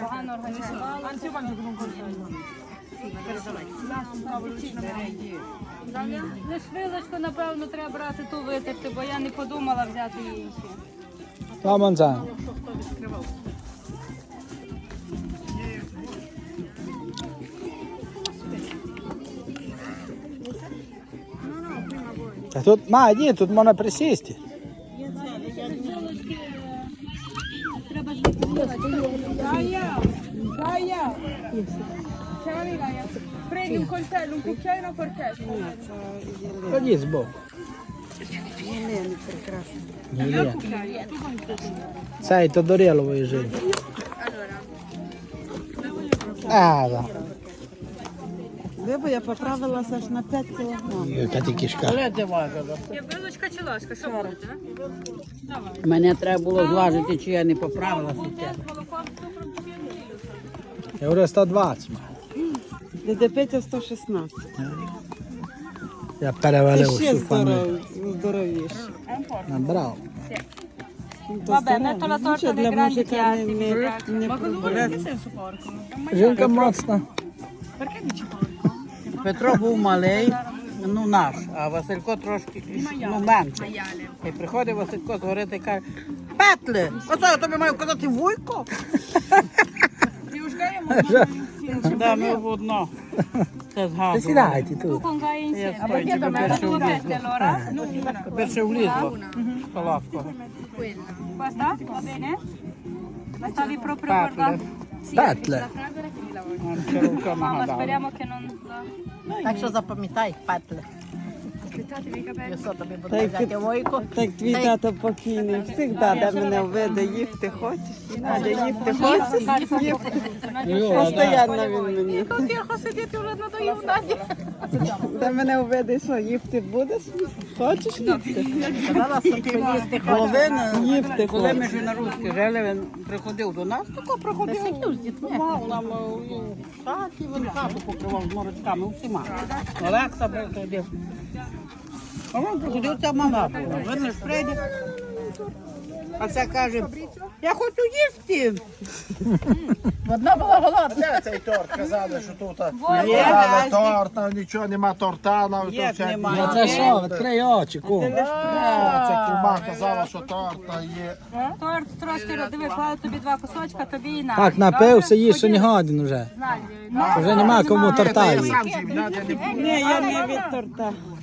Погано організували. Лиш вилочку, напевно, треба брати ту витерти, бо я не подумала взяти її ще. Та манзана. Та тут, ма, ні, тут можна присісти. Gaia, Gaia. Chiamami Gaia. Prendi un coltello, un cucchiaio e una forchetta. Ході збоку. Ні, Цей то Дорілової жили. А, да. Вибо я поправилася аж на 5 кілограмів. Яка ти. Є вилочка чи ложка? Що будете? Мене треба було зважити, чи я не поправилася. З чи вже 120 маю. Дede Петя 116. Я перевалив ще всю фамілію. здоров, здоровіше. Набрав. Vabbè, metto. Жінка моцна. Петро був малий, ну наш, а Василько трошки ну, менше. І приходить Василько з гори та й каже, Петле, оце я тобі маю казати вуйко. Да, ми в одно. Це Та згадували. сідайте тут. Con gai Я insieme. спаю, тільки перше Due влізло. pezzi allora? Перше влізло. Солодкого. Questa? Va bene? La stavi proprio Patle. guardando? Петле. Нам ще рука Mamma, нагадала. speriamo che non... Так що запам'ятай, Петле. Я що тобі буду Так, взяти войку. Так твій тато покійний завжди, де мене введе, їсти хочеш? Надя, їсти хочеш? Їсти. Постоянно він мені. Тихо сидіти вже надоїв Наді. Де мене введе, що їсти будеш? Хочеш їсти? Сказала, що ти їсти Половина, Їсти коли ми хочеш. ж на Руській жили, він приходив до нас, тако приходив. з дітьми. Мав нам е, у хаті, він хату покривав з морочками усіма. Олекса приходив. А приходив, ця мала була. Ж прийде. А ця каже, я хочу їсти. Одна була голодна. Де цей торт? Казали, що тут Є, але торта, нічого нема торта, навіть Як всякі- нема? Це що, відкрий очі, кум. А, Це кума казала, що торта є. Торт трошки диви, кладу тобі два кусочка, тобі і на. Так, напився, їж, що не годин вже. Вже нема кому торта їсти. Ні, я не від торта.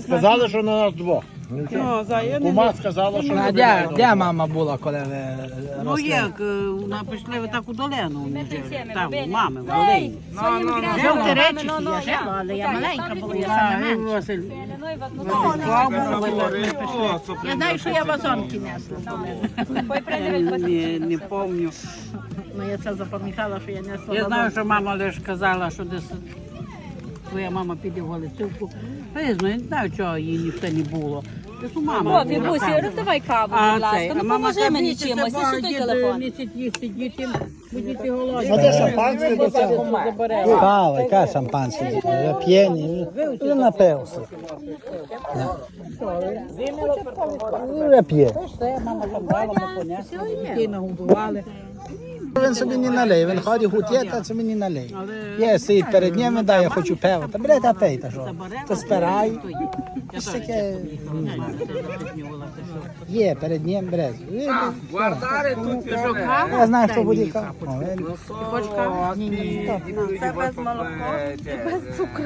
Сказали, що на нас двох. Ну, я не Кума сказала, що А не де, де мама була, коли ви Ну як, е, вона пішли ви так у долину. Там, у мами, в mi Жив grande Теречі, я жила, але я маленька була, я А, саме і менша. Я знаю, що я вазонки несла. Не, не помню. Ну я це запам'ятала, що я несла Я знаю, що мама лише казала, що десь твоя мама піде в Галицівку. Я не знаю, чого їй ніхто не було. У мами О, була роздавай каву, будь ласка. Ну мама поможи мені чимось, «Діти, лише той телефон. Місяць їсти дітям, бо голодні. А де шампанське до цього? Кава, яка шампанське? Вже п'єні, вже- напився. Вже п'є. Все, мама там дала, ми понесли, дітей нагодували. Він собі не налив, він ходить гутє, та собі не налив. Є, стоїть перед ним, дає, я хочу пиво. Та бля, та пей, та що? Та спирай. Таке? це це. Є, перед ним берез. Я знаю, хто буде ні, ні. Це без молока і без цукру.